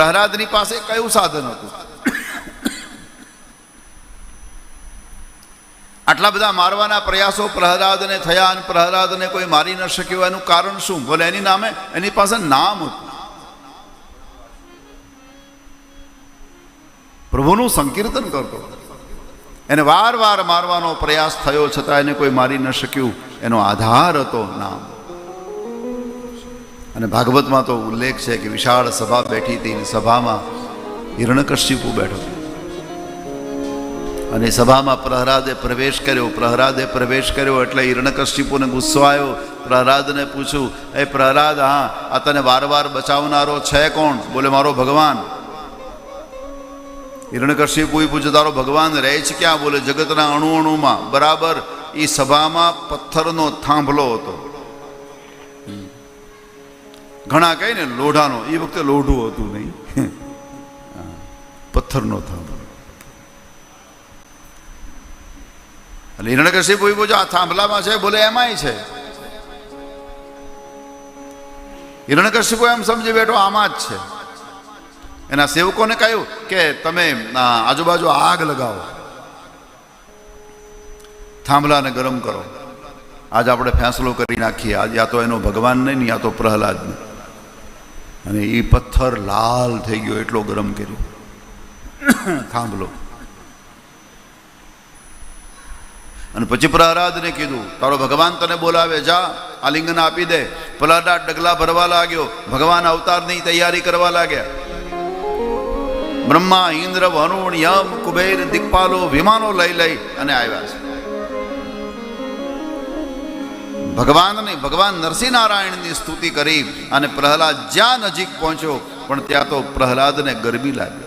પ્રહલાદની પાસે કયું સાધન હતું? આટલા બધા મારવાના પ્રયાસો પ્રહલાદને થયા અને પ્રહલાદને કોઈ મારી ન શક્યો. એનું કારણ શું? બોલે, એની નામે, એની પાસે નામ હતું. પ્રભુનું સંકીર્તન કરતો. એને વાર વાર મારવાનો પ્રયાસ થયો, છતાં એને કોઈ મારી ન શક્યું. એનો આધાર હતો નામ. અને ભાગવતમાં તો ઉલ્લેખ છે કે વિશાળ સભા બેઠી હતી સભામાં હિરણકશ્યપુ બેઠો અને સભામાં પ્રહલાદે પ્રવેશ કર્યો. પ્રહલાદે પ્રવેશ કર્યો એટલે હિરણકશ્યપુને ગુસ્સો આવ્યો. પ્રહલાદને પૂછ્યું, એ પ્રહલાદ હા, આ તને વારવાર બચાવનારો છે કોણ? બોલે, મારો ભગવાન. હિરણકશ્યપુએ પૂછ્યું, તારો ભગવાન રહે છે ક્યાં? બોલે, જગતના અણુ અણુમાં બરાબર એ સભામાં પથ્થરનો થાંભલો હતો. ઘણા કહે ને, લોઢાનો. એ વખતે લોઢું હતું નહીં. પથ્થરનો થાંભલો. અને હિરણ્યકશિપુએ પૂછ્યું આ થાંભલામાં છે? બોલે, એમાંય છે. હિરણ્યકશિપુ એમ સમજી બેઠો, આમાં જ છે. એના સેવકોને કહ્યું કે, તમે આજુબાજુ આગ લગાવો. થાંભલાને ગરમ કરો. આજ આપણે ફેંસલો કરી નાખીએ. આજ યા તો એનો ભગવાન નહીં યા તો પ્રહલાદ નહીં અને એ પથ્થર લાલ થઈ ગયો, એટલો ગરમ કર્યો. થાંભલો. અને પછી પ્રહલાદને કીધું, તારો ભગવાન તને બોલાવે, જા, આલિંગન આપી દે. પલાડા ડગલા ભરવા લાગ્યો, ભગવાન અવતારની તૈયારી કરવા લાગ્યા. બ્રહ્મા, ઇન્દ્ર, વરુણ, યમ, કુબેર દિક્પાલો વિમાનો લઈ લઈ અને આવ્યા છે. ભગવાનને ભગવાન નરસિંહ નારાયણની સ્તુતિ કરી અને પ્રહલાદ જ્યાં નજીક પહોંચ્યો પણ ત્યાં તો પ્રહલાદને ગરબી લાગી.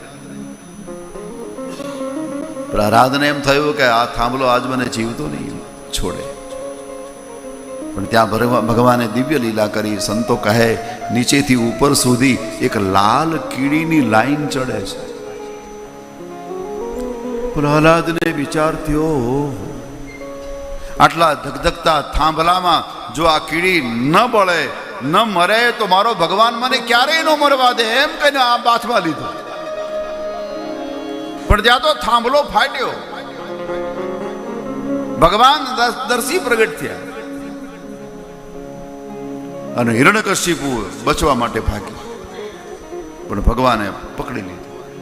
પ્રહલાદને એમ થયું કે આ થાંભલો આજ મને જીવતો નહીં છોડે. પણ ત્યાં ભગવાને દિવ્ય લીલા કરી સંતો કહે નીચેથી ઉપર સુધી એક લાલ કીડીની લાઈન ચડે છે. પ્રહલાદને વિચાર થયો "ઓહો, આટલા ધગધગતા થાંભલામાં જો આ કીડી ન બળે, ન મરે, તો મારો ભગવાન મને ક્યારેય ન મરવા દે એમ કહીને આ બાથમાં લીધો. પણ ત્યાં તો થાંભલો ફાટ્યો. ભગવાન દર્શી પ્રગટ થયા. અને હિરણ્યકશિપુ બચવા માટે ભાગ્યો. પણ ભગવાને પકડી લીધો.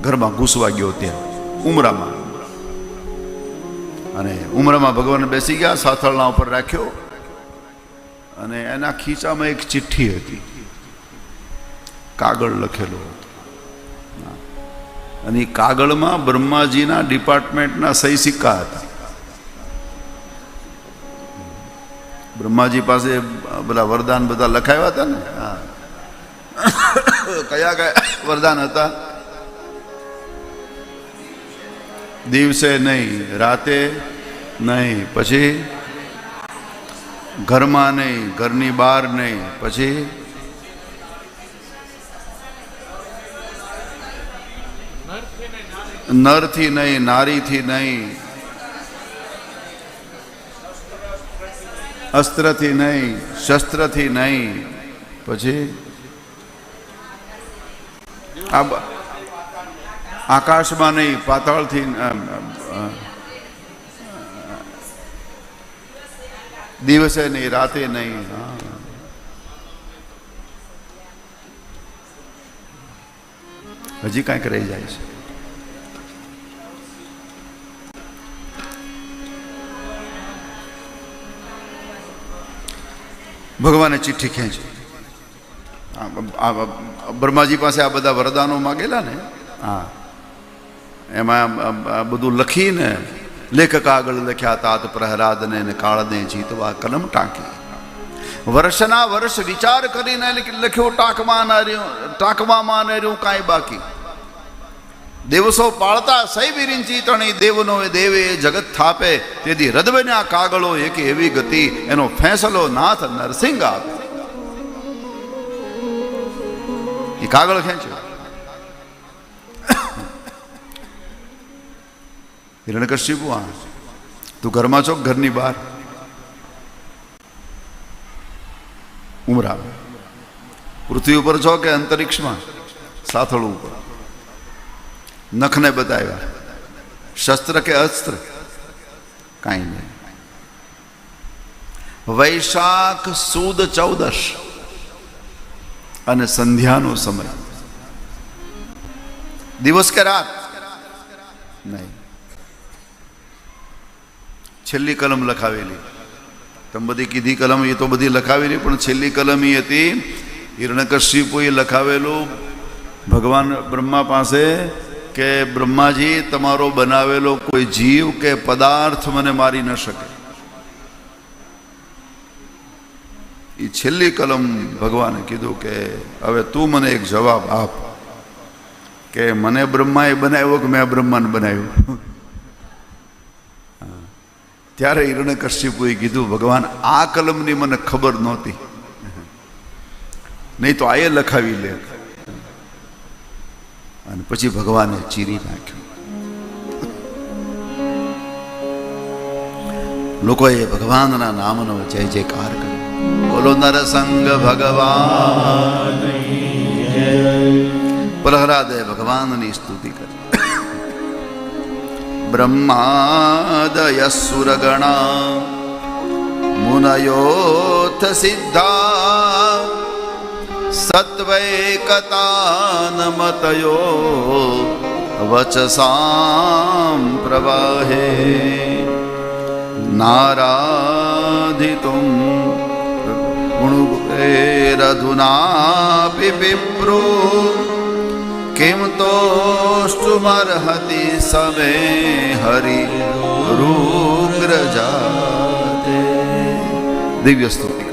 ઘરમાં ઘૂસવા ગયો ત્યાં, ઉમરામાં. અને ઉમરામાં ભગવાન બેસી ગયા, સાથળના ઉપર રાખ્યો. અને એના ખીચામાં એક ચિઠ્ઠી હતી. કાગળ લખેલો હતો. અને એ કાગળમાં બ્રહ્માજીના ડિપાર્ટમેન્ટના સહી સિક્કા હતા. બ્રહ્માજી પાસે બધા વરદાન બધા લખાવ્યા હતા ને? હા. કયા કયા વરદાન હતા? દિવસે નહીં, રાતે નહીં, પછી ઘરમાં નહીં, ઘરની બહાર નહીં, પછી નરથી નહીં, નારીથી નહીં, અસ્ત્રથી નહીં, શસ્ત્રથી નહીં, પછી આ બ- આકાશમાં નહીં, પાતાળથી દિવસે નહીં, રાતે નહીં. હજી કાંઈક રહી જાય છે. ભગવાને ચિઠ્ઠી ખેંચી. બ્રહ્માજી પાસે આ બધા વરદાનો માગેલા ને? હા. એમાં બધું લખીને લેખક આગળ લખ્યા, તાત પ્રહલાદને કાળને જીતવા કલમ ટાંકી. વર્ષના વર્ષ વિચાર કરીને લખ્યો, ટાંકમાં ના રહ્યું, ટાંકવામાં રહ્યું કાંઈ બાકી. દેવસો પાળતા સૈ વિરિંચી તણી, દેવનો એ દેવે જગત થાપે. તેથી રદબન્યા કાગળો એક એવી ગતિ, એનો ફેંસલો નાથ નરસિંહ આપે. એ કાગળ ખેંચ્યો. હિરણ્યકશ્યપુ આ તું ઘરમાં છો ઘરની બહાર? ઉમરા. પૃથ્વી ઉપર છો કે અંતરિક્ષમાં? સાથળું ઉપર. નખને બતાવ્યા. શસ્ત્ર કે અસ્ત્ર? કાંઈ નહીં. વૈશાખ સુદ ચૌદશ. અને સંધ્યાનો સમય. દિવસ કે રાત? નહીં. છેલ્લી કલમ લખાવેલી. તમે બધી કીધી કલમ, એ તો બધી લખાવેલી, પણ છેલ્લી કલમ એ હતી હિરણકશ્યપુએ લખાવેલું, ભગવાન બ્રહ્મા પાસે કે, બ્રહ્માજી, તમારો બનાવેલો કોઈ જીવ કે પદાર્થ મને મારી ન શકે. એ છેલ્લી કલમ ભગવાને કીધું કે, હવે તું મને એક જવાબ આપ, કે મને બ્રહ્માએ બનાવ્યો કે મેં બ્રહ્માને બનાવ્યો? ત્યારે હિરણ્યકશ્યપુએ કીધું, ભગવાન, આ કલમની મને ખબર નહોતી. નહીં તો આયે લખાવી લે. અને પછી ભગવાને ચીરી નાખ્યું. લોકોએ ભગવાનના નામનો જય જયકાર કર્યો. બોલો, નરસંગ ભગવાન પ્રહલાદે ભગવાનની સ્તુતિ કરી. બ્રહ્માદય સુરગણા મુનયોથ સિદ્ધા સત્વૈકતાનમતયો વચસાં પ્રવાહે નારાધિતું ગુણુપેરધુનાપि વિપ્રો કિમ તોષ્ટુમર્હતિ સમે હરિ રૂગ્રજાતે દિવ્ય સ્તુતિ